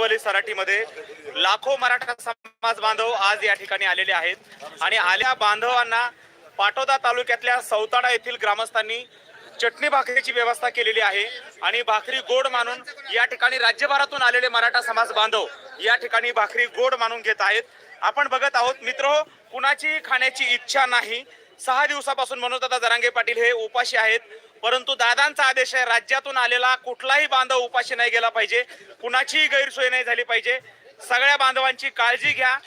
आंतरवली सराठीमध्ये लाखो मराठा समाज बांधव आज या ठिकाणी आलेले आहेत. आणि आल्या बांधवांना पाटोदा तालुक्यातल्या सौताडा येथील ग्रामस्थांनी चटणी भाकरीची व्यवस्था केलेली आहे. आणि भाकरी गोड मानून या ठिकाणी राज्यभरातून आलेले मराठा समाज बांधव या ठिकाणी भाकरी गोड मानून घेत आहेत. आपण बघत आहोत मित्र हो, कुणाची खाण्याची इच्छा नाही. सहा दिवसापासून मनोजदादा जरांगे पाटील हे उपाशी आहेत. परंतु दादांचा आदेश आहे राज्यातून आलेला कुठलाही बांधव उपाशी नाही गेला पाहिजे. कुणाचीही गैरसोय नाही झाली पाहिजे. सगळ्या बांधवांची काळजी घ्या.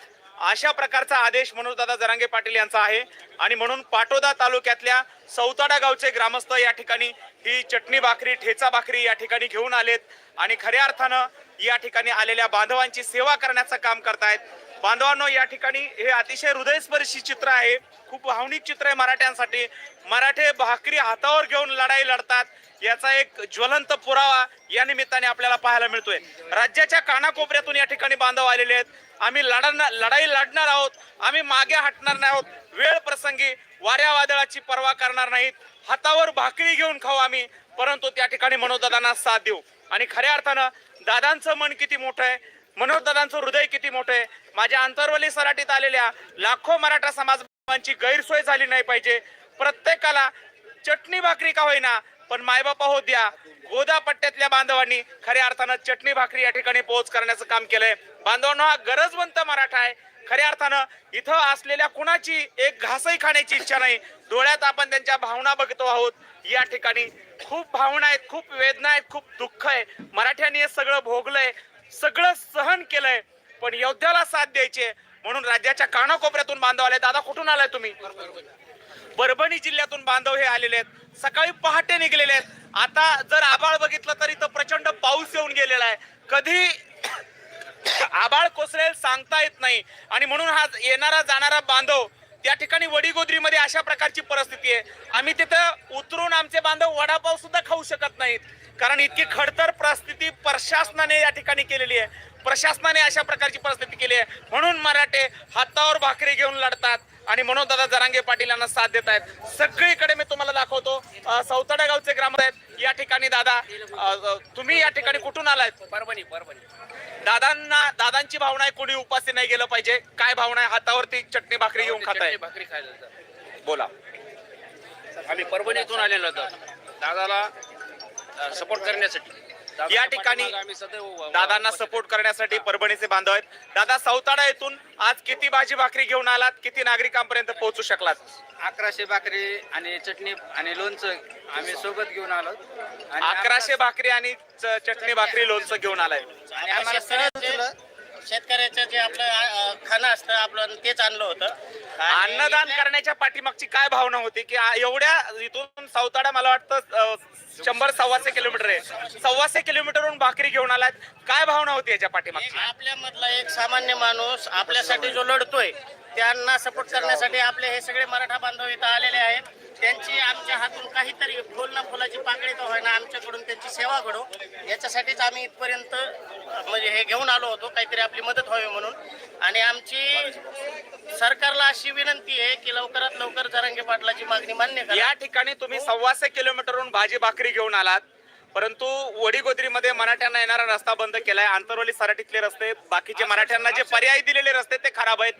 अशा प्रकारचा आदेश मनोजदादा जरांगे पाटील यांचा आहे. आणि म्हणून पाटोदा तालुक्यातल्या सौताडा गावचे ग्रामस्थ या ठिकाणी ही चटणी भाकरी ठेचा भाकरी या ठिकाणी घेऊन आलेत. आणि खऱ्या अर्थानं या ठिकाणी आलेल्या बांधवांची सेवा करण्याचं काम करतायत. बांधवांनो या ठिकाणी हे अतिशय हृदयस्पर्शी चित्र आहे. खूप भावनिक चित्र आहे मराठ्यांसाठी. मराठे भाकरी हातावर घेऊन लढाई लढतात. याचा एक ज्वलंत पुरावा या निमित्ताने आपल्याला पाहायला मिळतोय. राज्याच्या कानाकोपऱ्यातून या ठिकाणी बांधव आलेले आहेत. आम्ही लढणार लढाई लढणार आहोत. आम्ही मागे हटणार नाही आहोत. वेळ प्रसंगी वाऱ्या वादळाची पर्वा करणार नाहीत. हातावर भाकरी घेऊन खाऊ आम्ही. परंतु त्या ठिकाणी मनोदादांना साथ देऊ. आणि खऱ्या अर्थानं दादांचं मन किती मोठं आहे. मनोजदादांचं हृदय किती मोठं आहे. माझ्या आंतरवली सराटीत आलेल्या लाखो मराठा समाजांची गैरसोय झाली नाही पाहिजे. प्रत्येकाला चटणी भाकरी का होईना पण मायबापा हो द्या. गोदा पट्ट्यातल्या बांधवांनी खऱ्या अर्थानं चटणी भाकरी या ठिकाणी पोहोच करण्याचं काम केलंय. बांधवांना हा गरजवंत मराठा आहे. खऱ्या अर्थानं इथं असलेल्या कुणाची एक घासही खाण्याची इच्छा नाही. डोळ्यात आपण त्यांच्या भावना बघतो आहोत. या ठिकाणी खूप भावना आहेत खूप वेदना आहेत खूप दुःख आहे. मराठ्यांनी हे सगळं भोगलंय. सगळं सहन केलंय पण योद्ध्याला साथ द्यायचे म्हणून राज्याच्या कानाकोपऱ्यातून बांधव आले. दादा कुठून आलाय तुम्ही? परभणी जिल्ह्यातून बांधव हे आलेले आहेत. सकाळी पहाटे निघलेले आहेत. आता जर आबाळ बघितलं तर इथं प्रचंड पाऊस येऊन गेलेला आहे. कधी आबाळ कोसळेल सांगता येत नाही. आणि म्हणून हा येणारा जाणारा बांधव त्या ठिकाणी वडीगोद्रीमध्ये अशा प्रकारची परिस्थिती आहे. आम्ही तिथं उतरून आमचे बांधव वडापाव सुद्धा खाऊ शकत नाहीत. कारण इतकी खडतर परिस्थिती प्रशासनाने या ठिकाणी केलेली आहे. प्रशासनाने अशा प्रकारची परिस्थिती केली आहे. म्हणून मराठे हातावर भाकरी घेऊन लढतात आणि म्हणून दादा जरांगे पाटील यांना साथ देत आहेत. सगळीकडे मी तुम्हाला दाखवतो. सौताडा गावचे ग्राम आहेत. या ठिकाणी दादा तुम्ही या ठिकाणी कुठून आलायत? परभणी परभणी. दादांना दादांची भावना आहे कोणी उपासी नाही गेलं पाहिजे. काय भावना आहे? हातावरती चटणी भाकरी घेऊन खाताय. चटणी भाकरी खायला. बोला. आम्ही परभणीतून आलेलो दादाला सपोर्ट करण्यासाठी. या ठिकाणी दादांना सपोर्ट करण्यासाठी परभणीचे बांधव आहेत. दादा सौताडा येथून आज किती भाजी भाकरी घेऊन आलात? किती नागरिकांपर्यंत पोहोचू शकलात? अकराशे भाकरी आणि चटणी आणि लोणचं आम्ही सोबत घेऊन आलो आणि अकराशे भाकरी आणि चटणी भाकरी लोणचं घेऊन आलाय. आणि आम्हाला सहज. शेतकऱ्याचं जे आपलं खाणं असतं आपलं तेच आणलं होतं. अन्नदान करण्याच्या पाठीमागची काय भावना होती? की एवढ्या इथून सौताडा मला वाटतं शंभर सव्वाशे किलोमीटर आहे. सव्वाशे किलोमीटरहून भाकरी घेऊन आलात. काय भावना होती याच्या पाठीमागची? आपल्यामधला एक सामान्य माणूस आपल्यासाठी जो लढतोय त्यांना सपोर्ट करण्यासाठी आपले हे सगळे मराठा बांधव इथं आलेले आहेत. त्यांची आमच्या हातून काहीतरी फुल ना फुलाची पाकळी का होईना आमच्याकडून त्यांची सेवा घडो. याच्यासाठीच आम्ही इथपर्यंत म्हणजे हे घेऊन आलो होतो काहीतरी आपली मदत व्हावी म्हणून. आणि आमची सरकारला अशी विनंती आहे की लवकरात लवकर जरांगे पाटलाची मागणी मान्य करा. या ठिकाणी तुम्ही सव्वाशे किलोमीटरहून भाजी भाकरी घेऊन आलात. परंतु वडीगोद्रीमध्ये मराठ्यांना येणारा रस्ता बंद केलाय. आंतरवली सराटीतले रस्ते बाकीचे मराठ्यांना जे पर्याय दिलेले रस्ते ते खराब आहेत.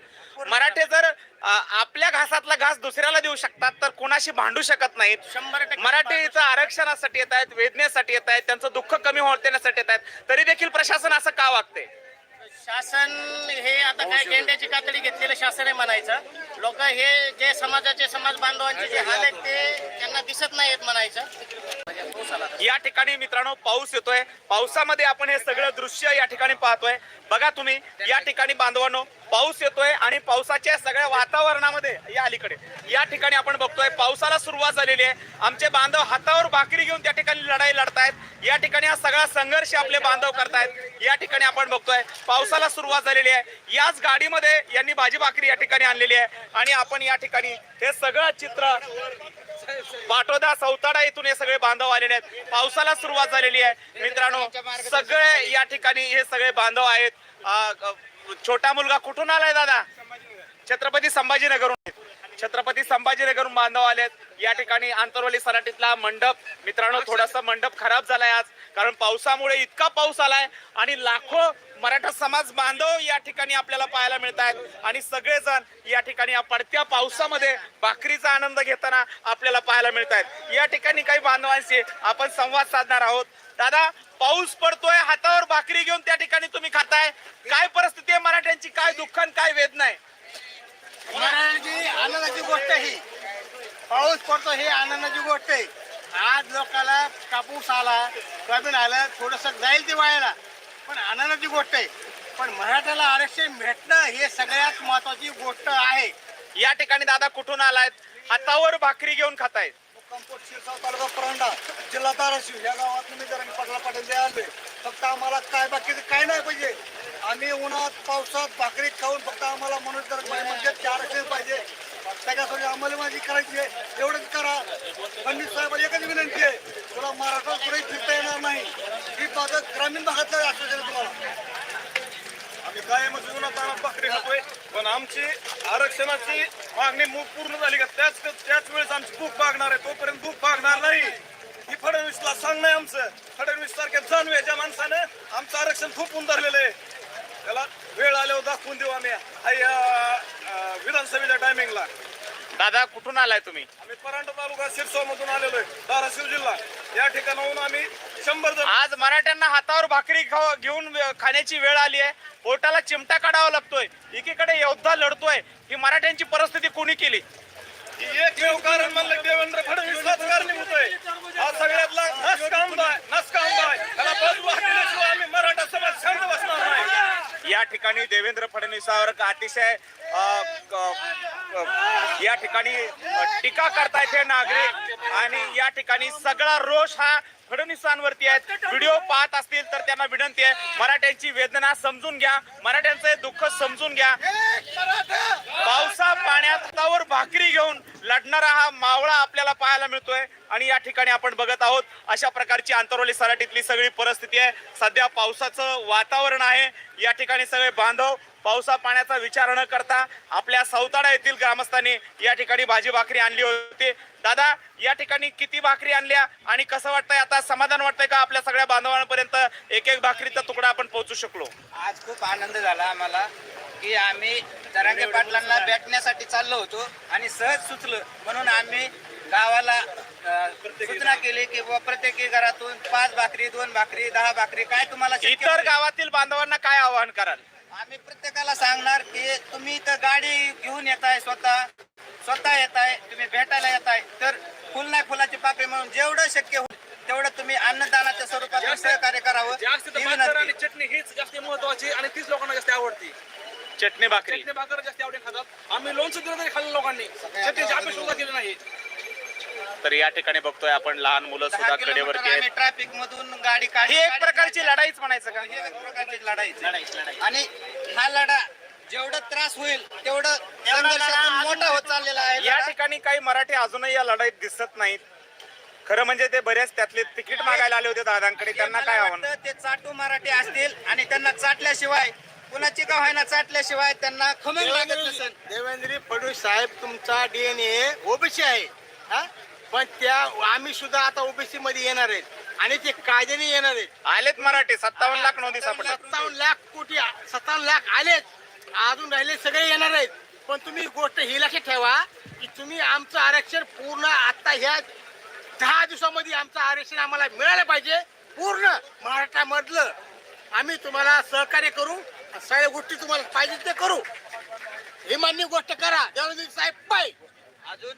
मराठे जर आपल्या घासातला घास दुसऱ्याला देऊ शकतात तर कुणाशी भांडू शकत नाहीत. शंभर इथं आरक्षणासाठी येत आहेत वेदनेसाठी येत आहेत त्यांचं दुःख कमी होण्यासाठी येत आहेत. तरी देखील प्रशासन असं का वागते शासन हे आता काय गेंड्याची कातडी घेतलेलं शासन आहे म्हणायचं. लोक हे जे समाजाचे समाज बांधवांचे जे हाल आहेत ते त्यांना दिसत नाहीत म्हणायचं. या ठिकाणी मित्रांनो पाऊस येतोय. पावसामध्ये आपण हे सगळं दृश्य या ठिकाणी पाहतोय. बघा तुम्ही या ठिकाणी बांधवांनो पाऊस येतोय आणि पावसाच्या सगळ्या वातावरणामध्ये या अलीकडे. या ठिकाणी आपण बघतोय पावसाला सुरुवात झालेली आहे. आमचे बांधव हातावर भाकरी घेऊन त्या ठिकाणी लढाई लढतायत. या ठिकाणी हा सगळा संघर्ष आपले बांधव करतायत. या ठिकाणी आपण बघतोय पावसाला सुरुवात झालेली आहे. याच गाडीमध्ये यांनी भाजी भाकरी या ठिकाणी आणलेली आहे. आणि आपण या ठिकाणी हे सगळं चित्र पाटोदा सौताडा इथून हे सगळे बांधव आलेले आहेत. पावसाला सुरुवात झालेली आहे. मित्रांनो सगळे या ठिकाणी हे सगळे बांधव आहेत. छोटा मुलगा कुठून आलाय दादा? छत्रपती संभाजीनगरहून. छत्रपती संभाजीनगरहून बांधव आलेत. या ठिकाणी आंतरवली सराटीतला मंडप. मित्रांनो थोडासा मंडप खराब झालाय आज. कारण पावसामुळे इतका पाऊस आलाय आणि लाखो मराठा समाज बांधव या ठिकाणी आपल्याला पाहायला मिळत आहेत. आणि सगळेजण या ठिकाणी या पडत्या पावसामध्ये भाकरीचा आनंद घेताना आपल्याला पाहायला मिळत आहेत. या ठिकाणी काही बांधवांशी आपण संवाद साधणार आहोत. दादा पाऊस पडतोय हातावर भाकरी घेऊन त्या ठिकाणी तुम्ही खाताय. काय परिस्थिती आहे मराठ्यांची? काय दुःख काय वेदना आहे? मराठी आनंदाची गोष्ट ही. पाऊस पडतो ही आनंदाची गोष्ट आहे. आज लोकाला कापूस आला कमी आलं थोडस जाईल ते वायाला. पण आनंदाची गोष्ट आहे. पण मराठ्याला आरक्षण भेटणं हे सगळ्यात महत्वाची गोष्ट आहे. या ठिकाणी दादा कुठून आलायत? हातावर भाकरी घेऊन खातायत. कंपोस्ट शिरसाव तालुका परांडा जिल्हा धाराशिव या गावात मी जरा पटला पाटील जे आले. फक्त आम्हाला काय बाकीचं काय नाही पाहिजे. आम्ही उन्हात पावसात भाकरी खाऊन फक्त आम्हाला म्हणून तर म्हणजे चार आरक्षण पाहिजे. त्याच्यासाठी माझी करायची आहे. एवढंच करा. फडणवीस साहेब एकच विनंती आहे. तुला महाराष्ट्रात कुठेही फिरता येणार नाही. ही भागात ग्रामीण भागातलं आश्वासन आहे तुम्हाला. आम्ही कायमच उन्हात आणत भाकरी खातोय पण आमची आरक्षणाची मागणी पूर्ण झाली का त्याच त्याच वेळेस आमची भूक भागणार आहे. तोपर्यंत भूक भागणार नाही. ही फडणवीसला सांगणं आहे आमचं. फडणवीस सारख्या जाणव्याच्या माणसानं आमचं आरक्षण खूप धरलेलं आहे. त्याला वेळ आल्यावर दाखवून देऊ आम्ही. अय्या विधानसभेच्या टायमिंगला दादा कुठून आलाय तुम्ही? आम्ही परांडा तालुका सिरसोळ मधून आलेलो आहे धाराशिव जिल्हा. या ठिकाणाहून आम्ही शंभर जण आज मराठ्यांना हातावर भाकरी खाव- घेऊन खाण्याची वेळ आली आहे. पोटाला चिमटा काढावा लागतोय. एकीकडे योद्धा लढतोय ही मराठ्यांची परिस्थिती कोणी केली? ही एकमेव कारण म्हणलं देवेंद्र फडणवीसलाच कारणीभूत आहे हा सगळ्यातला नसकामदा आहे त्याला बाजूला केल्याशिवाय आम्ही मराठा समाज शांत बसणार नाही. या ठिकाणी देवेंद्र फडणवीसावर का अतिशय अ, क- क- या ठिकाणी टीका करतायत हे नागरिक आणि या ठिकाणी सगळा रोष हा फडणवीसांवरती आहेत व्हिडिओ पाहत असतील तर त्यांना विनंती आहे मराठ्यांची वेदना समजून घ्या मराठ्यांचं दुःख समजून घ्या. पावसा पाण्यात भाकरी घेऊन लढणारा हा मावळा आपल्याला पाहायला मिळतोय आणि या ठिकाणी आपण बघत आहोत अशा प्रकारची आंतरवली सराटीतली सगळी परिस्थिती आहे. सध्या पावसाचं वातावरण आहे. या ठिकाणी सगळे बांधव पावसा पाण्याचा विचार न करता आपल्या सौताडा येथील ग्रामस्थांनी या ठिकाणी भाजी भाकरी आणली होती. दादा या ठिकाणी किती भाकरी आणल्या आणि कसं वाटतंय? आता समाधान वाटतंय का आपल्या सगळ्या बांधवांपर्यंत एक एक भाकरीचा तुकडा आपण पोहोचू शकलो? आज खूप आनंद झाला आम्हाला की आम्ही जरांगे पाटलांना भेटण्यासाठी चाललो होतो आणि सहज सुचलं. म्हणून आम्ही गावाला सूचना केली की बुवा प्रत्येकी घरातून पाच भाकरी दोन भाकरी दहा भाकरी काय तुम्हाला शक्य इतर होईल? गावातील बांधवांना काय आवाहन कराल? आम्ही प्रत्येकाला सांगणार की तुम्ही इथं गाडी घेऊन येताय स्वतः स्वतः येताय तुम्ही भेटायला येताय तर फुल नाही फुलाची पाकळी म्हणून जेवढं शक्य होईल तेवढं तुम्ही अन्नदानाच्या स्वरूपात सहकार्य करावं. जास्त ही भाकर आणि विनंती. चटणी हीच जास्त महत्वाची आणि तीच लोकांना जास्त आवडती. चटणी भाकरी. चटणी भाकर जास्त आवडीने खातात. आम्ही लोणचं दिलं तरी खाल्लं लोकांनी. चटणीची अपेक्षा सुद्धा केली नाही. तर या ठिकाणी बघतोय आपण लहान मुलं सुद्धा कडेवरती आहेत. ट्रॅफिक मधून गाडी ही काढली एक प्रकारची लढाईच म्हणायचं का? ही एक प्रकारची लढाई आणि हा लढा जेवढं त्रास होईल तेवढं संघर्षातून मोठा होत चाललेला आहे या. ठिकाणी काही मराठी अजूनही या लढाईत दिसत नाहीत. खरं म्हणजे ते बरेच त्यातले तिकीट मागायला आले होते दादांकडे त्यांना काय आव्हान वाटतं ते चाटू मराठी असतील आणि त्यांना चाटल्याशिवाय कुणाची का व्हायना चाटल्याशिवाय त्यांना खमंग लागत नसेल. देवेंद्र फडणवीस साहेब तुमचा डीएनए ओबीसी आहे हा? पण त्या आम्ही सुद्धा आता ओबीसी मध्ये येणार आहेत. आणि ते कायद्याने येणार आहेत. आलेत मराठी सत्तावन्न लाख नोंदी सापडल्या सत्तावन्न लाख कोटी सत्तावन्न लाख आलेत. अजून राहिले सगळे येणार आहेत. पण तुम्ही गोष्ट ही लक्षात ठेवा की तुम्ही आमचं आरक्षण पूर्ण आता ह्या दहा दिवसामध्ये आमचं आरक्षण आम्हाला मिळालं पाहिजे. पूर्ण महाराष्ट्रामधलं आम्ही तुम्हाला सहकार्य करू. सगळ्या गोष्टी तुम्हाला पाहिजे ते करू. ही मान्य गोष्ट करा. देवेंद्र साहेब पाय अजून